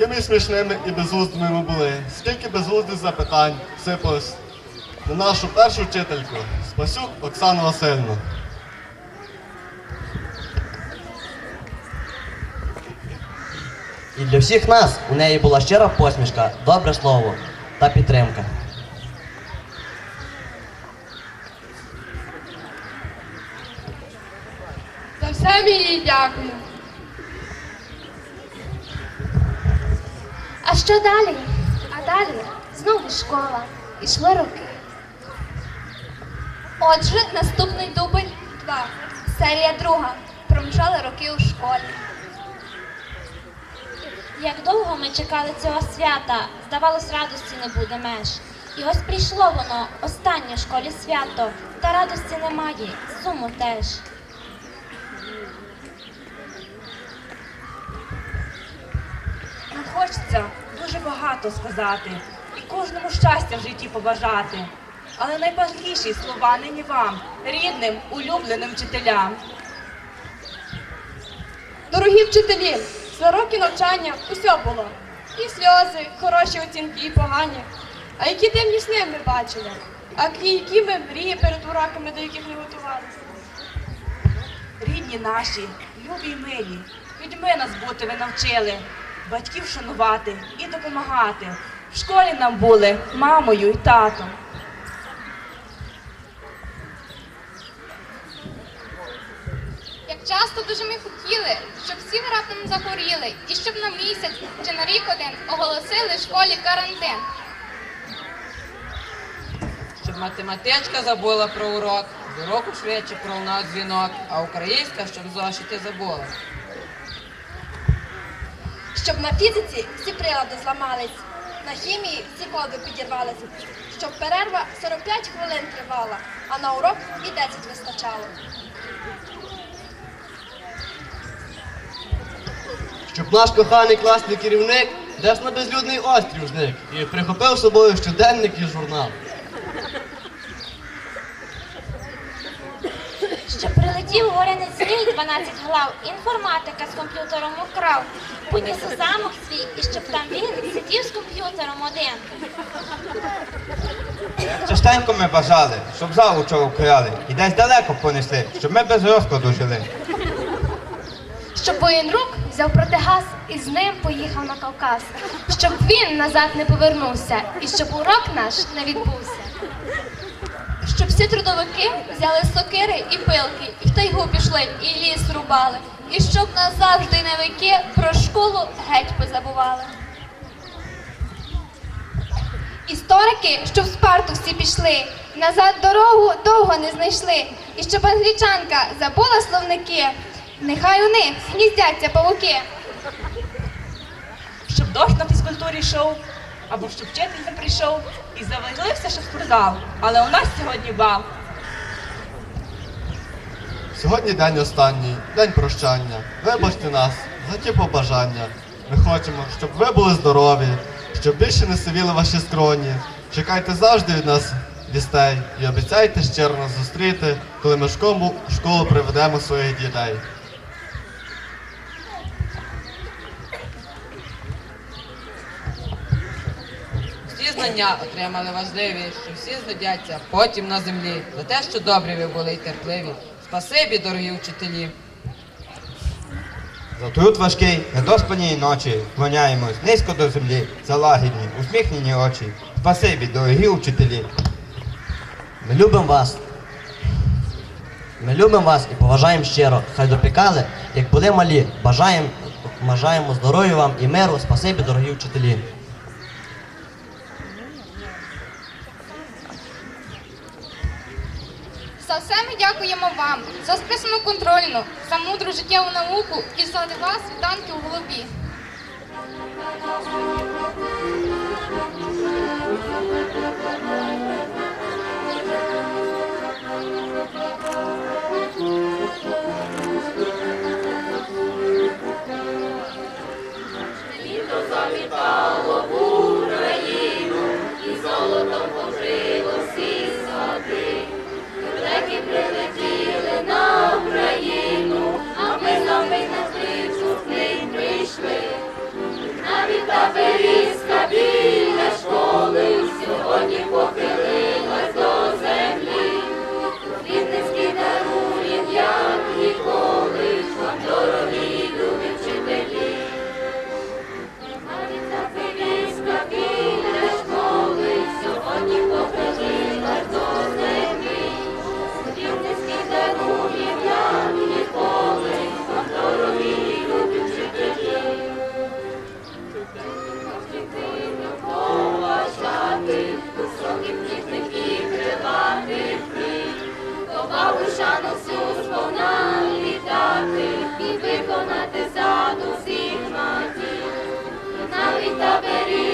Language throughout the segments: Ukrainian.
якими смішними і безглуздими ми були, скільки безглуздих запитань сипалось на нашу першу вчительку Спасюк Оксану Васильівну. І для всіх нас у неї була щира посмішка, добре слово та підтримка. За все ми їй дякую. А що далі? А далі знову школа. Ішли роки. Отже, наступний дубль 2. Серія друга. Промчали роки у школі. Як довго ми чекали цього свята, здавалось, радості не буде меж. І ось прийшло воно, останнє в школі свято, та радості немає, суму теж. Нам хочеться дуже багато сказати і кожному щастя в житті побажати. Але найважливіші слова нині вам, рідним, улюбленим вчителям. Дорогі вчителі, за роки навчання усе було. І сльози, хороші оцінки, і погані. А які темні сни ми бачили, а які ми мрії перед уроками, до яких не готувалися. Рідні наші, любі й милі, людьми нас бути ви навчили, батьків шанувати і допомагати. В школі нам були мамою і татом. Як часто дуже ми хотіли, щоб всі раптом захворіли, і щоб на місяць чи на рік один оголосили в школі карантин. Щоб математичка забула про урок, з уроку швидше пролунав дзвінок, а українська, щоб зошити забула. Щоб на фізиці всі прилади зламались, на хімії всі коди підірвалися, щоб перерва 45 хвилин тривала, а на урок і 10 вистачало. Щоб наш коханий класний керівник десь на безлюдний острів зник і прихопив з собою щоденник і журнал. Прилетів горянець змій 12 глав, інформатика з комп'ютером украв, поніс у замок свій, і щоб там він сидів з комп'ютером один. Частенько ми бажали, щоб залу чого вкрали, і десь далеко понесли, щоб ми без розкладу жили. Щоб воєнрук взяв протигаз і з ним поїхав на Кавказ, щоб він назад не повернувся, і щоб урок наш не відбувся. Всі трудовики взяли сокири і пилки, і в тайгу пішли, і ліс рубали. І щоб назавжди навики про школу геть позабували. Історики, щоб в Спарту всі пішли, назад дорогу довго не знайшли, і щоб англічанка забула словники, нехай у них гніздяться павуки. Щоб дощ на фізкультурі йшов, або щоб вчитель не прийшов і завалився, що спортзал. Але у нас сьогодні бал. Сьогодні день останній, день прощання. Вибачте нас за ті побажання. Ми хочемо, щоб ви були здорові, щоб більше не сивіли ваші скроні. Чекайте завжди від нас вістей і обіцяйте щиро нас зустріти, коли ми в школу приведемо своїх дітей. Всі знання отримали важливі, що всі згодяться потім на землі. За те, що добрі ви були й терпливі. Спасибі, дорогі вчителі. За труд важкий, недоспані ночі, вклоняємось низько до землі, за лагідні, усміхнені очі. Спасибі, дорогі вчителі. Ми любимо вас. Ми любимо вас і поважаємо щиро. Хай допікали, як були малі. Бажаємо, бажаємо здоров'я вам і миру. Спасибі, дорогі вчителі. Ми дякуємо вам, за списану контрольну, за мудру життєву науку і за вас вітанки у голові. Навіть високих птішників кривати вкрив, Попав у шану службу і виконати заду всіх матір, навіть таберів.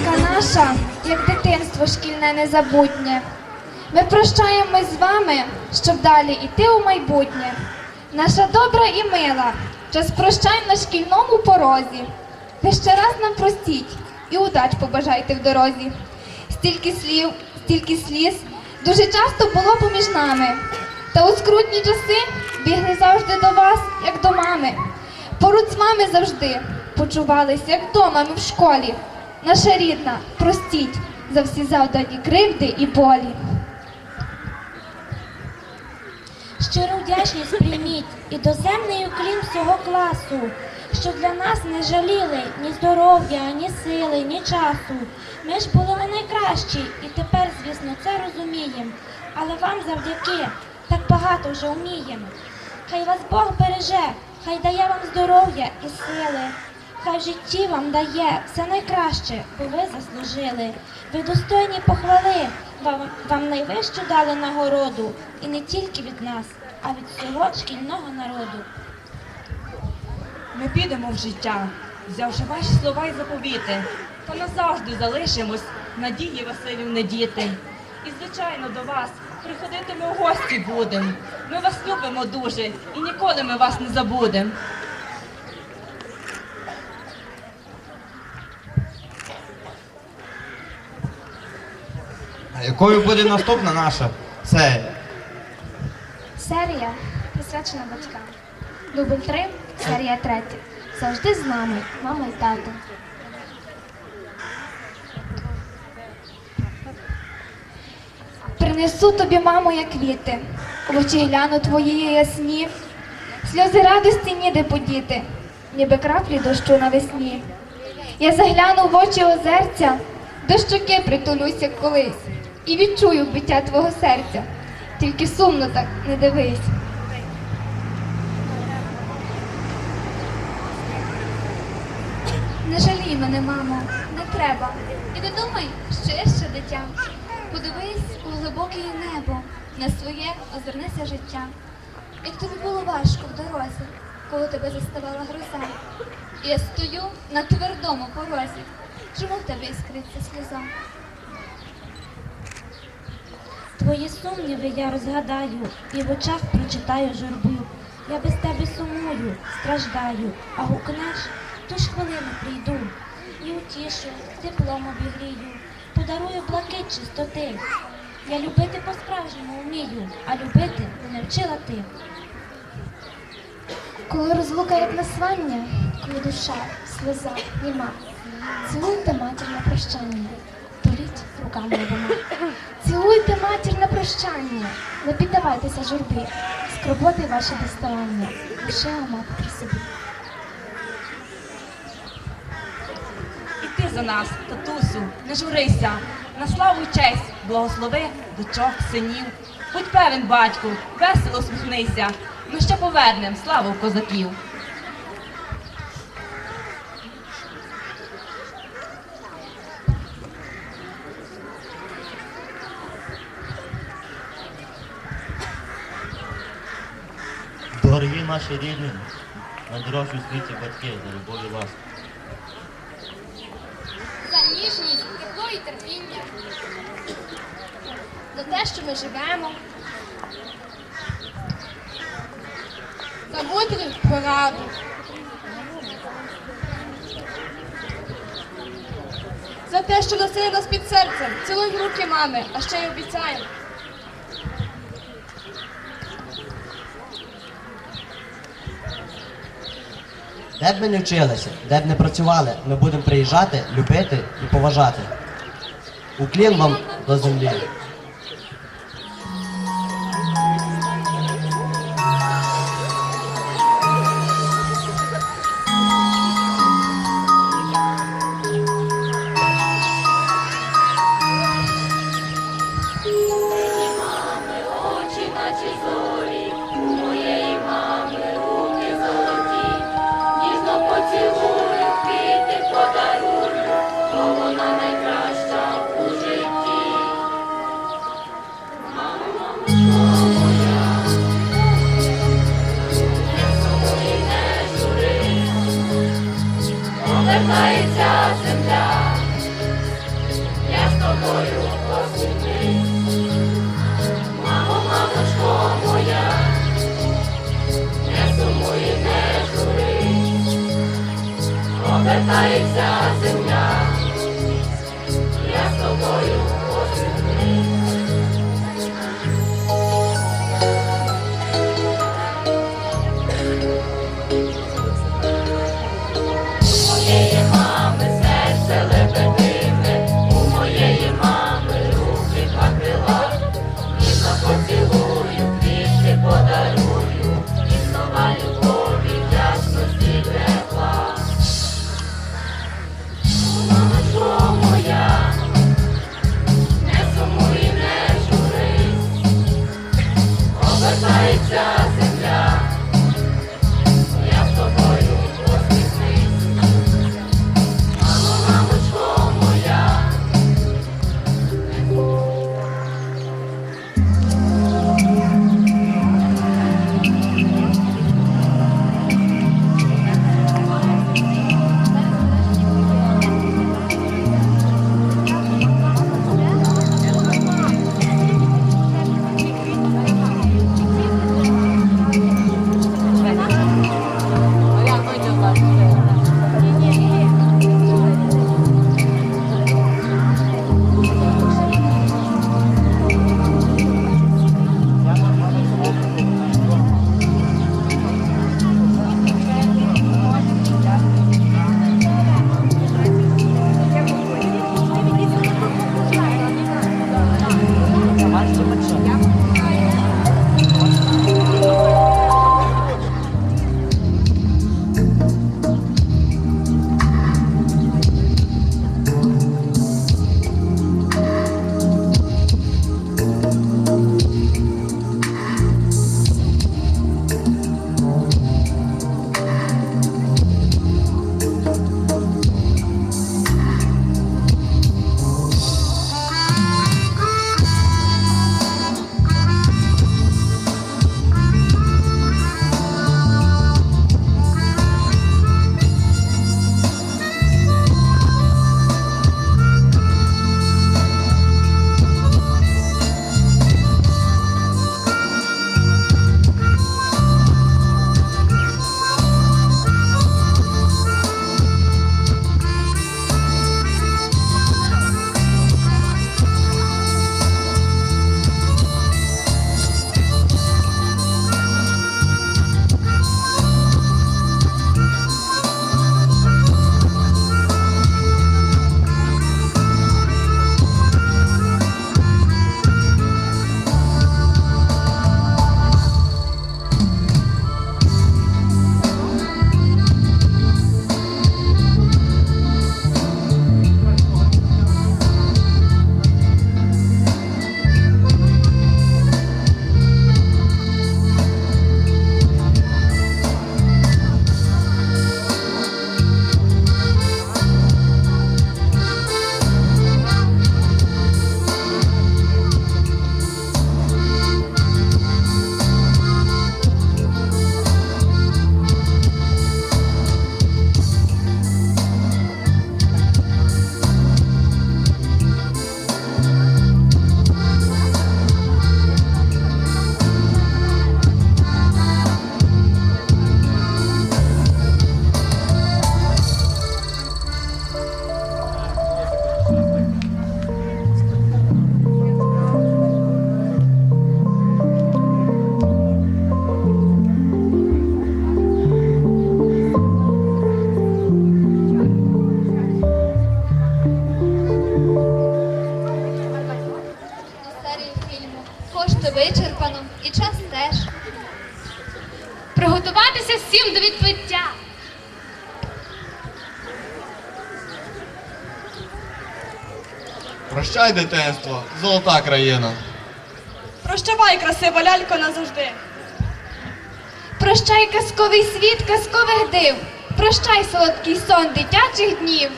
Тепла наша, як дитинство шкільне незабутнє. Ми прощаємось з вами, щоб далі йти у майбутнє. Наша добра і мила, час прощай на шкільному порозі. Ви ще раз нам простіть і удач побажайте в дорозі. Стільки слів, стільки сліз дуже часто було поміж нами. Та у скрутні часи бігли завжди до вас, як до мами. Поруч з вами завжди почувались, як вдома ми в школі. Наша рідна, простіть за всі завдані кривди і болі. Щиру вдячність прийміть і доземний уклін всього класу, що для нас не жаліли ні здоров'я, ні сили, ні часу. Ми ж були найкращі, і тепер, звісно, це розуміємо. Але вам завдяки так багато вже вміємо. Хай вас Бог береже, хай дає вам здоров'я і сили. Хай в житті вам дає все найкраще, бо ви заслужили. Ви достойні похвали, вам, вам найвищу дали нагороду, і не тільки від нас, а від всього шкільного народу. Ми підемо в життя, взявши ваші слова й заповіти, та назавжди залишимось надії Василівни діти. І, звичайно, до вас приходитимо в гості будем. Ми вас любимо дуже і ніколи ми вас не забудемо. Якою буде наступна наша серія? Серія присвячена батькам. Дубль 3, серія 3. Завжди з нами, мама і тато. Принесу тобі, мамо, як квіти, в очі гляну твої ясні, сльози радості ніде подіти, ніби краплі дощу навесні. Я загляну в очі озерця, до щоки притулюся колись, і відчую биття твого серця. Тільки сумно так не дивись. Не жалій мене, мамо, не треба. І не думай, що я ще дитя. Подивись у глибоке небо, на своє озирнися життя. Як тобі було важко в дорозі, коли тебе заставала гроза. І я стою на твердому порозі. Чому в тебе іскриться сльоза? Твої сумніви я розгадаю, і в очах прочитаю журбу. Я без тебе сумую, страждаю, а гукнеш, ту ж хвилину прийду. І утішу, теплом обігрію, подарую блакит чистоти. Я любити по-справжньому вмію, а любити не вчила ти. Коли розлука як названня, коли душа, сльоза, німа, цілуйте матір на прощання, руками обома. Цілуйте матір на прощання, не піддавайтеся журбі, скорботи ваші доставання, лише мати при собі. І ти за нас, татусю, не журися, на славу й честь, благослови дочок, синів. Будь певен, батьку, весело усміхнися. Ми ще повернем славу козаків. Дорогі наші рідні, найдорожчі у світі батьки за любов і. За ніжність, тепло і терпіння. За те, що ми живемо. За мудру пораду. За те, що носили нас під серцем, цілуй руки мами, а ще й обіцяємо. Де б ми не вчилися, де б не працювали, ми будемо приїжджати, любити і поважати. Уклін вам до землі. Обертається земля, я з тобою посміхнусь. Мамо, мамочко моя, не сумуй, не жури, обертається земля, прощавай, дитинство, золота країна. Прощавай, красива лялько назавжди. Прощай, казковий світ, казкових див. Прощай, солодкий сон дитячих днів.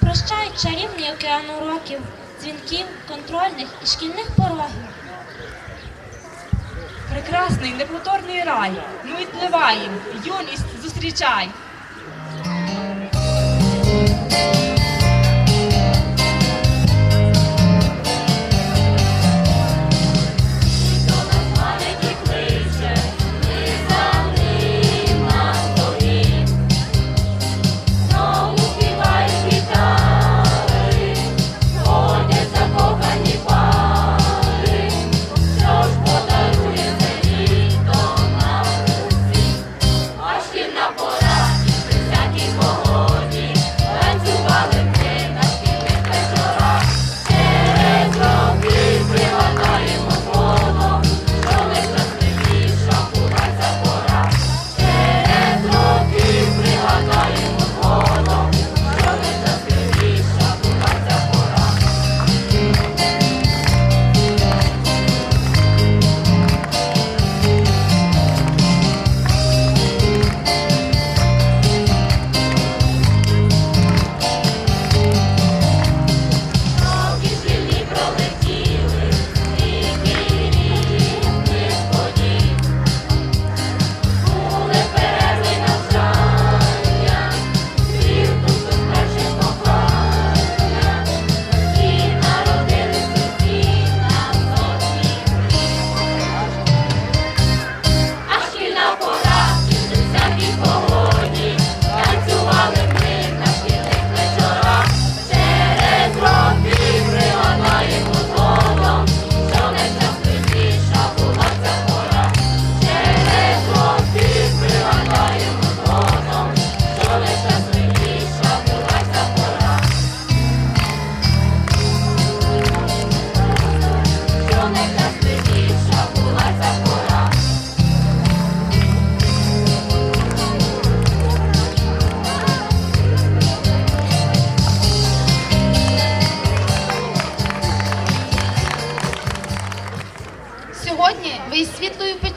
Прощай чарівний океан уроків, дзвінків, контрольних і шкільних порогів. Прекрасний неповторний рай, ми відпливаємо, юність зустрічай.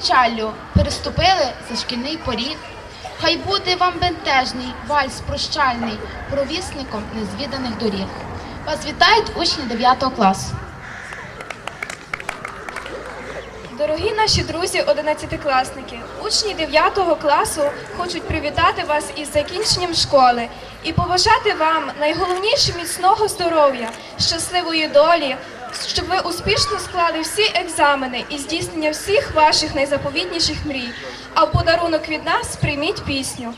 печаллю переступили за шкільний поріг. Хай буде вам бентежний, вальс прощальний, провісником незвіданих доріг. Вас вітають учні 9 класу. Дорогі наші друзі, одинадцятикласники, учні 9 класу хочуть привітати вас із закінченням школи і побажати вам найголовніше міцного здоров'я, щасливої долі, щоб ви успішно склали всі екзамени і здійснення всіх ваших найзаповідніших мрій. А в подарунок від нас прийміть пісню.